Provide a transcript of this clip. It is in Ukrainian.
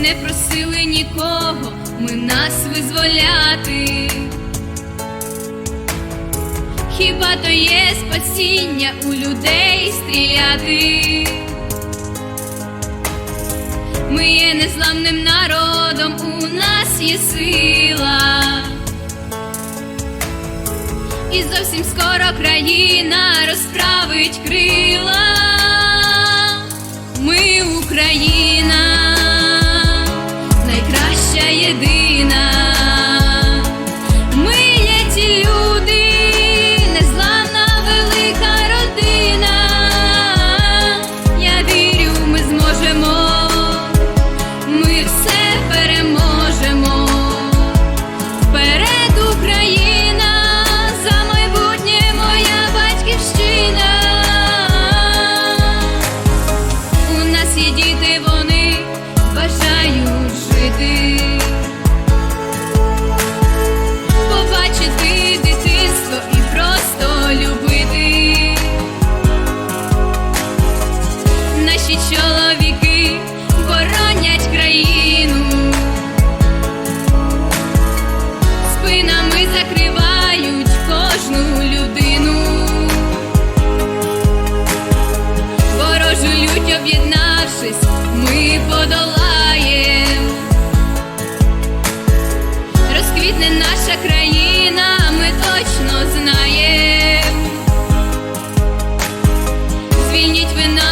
Не просили нікого, ми нас визволяти. Хіба то є спасіння у людей стріляти? Ми є незламним народом, у нас є сила. І зовсім скоро країна всі діти вони. Змініть вина.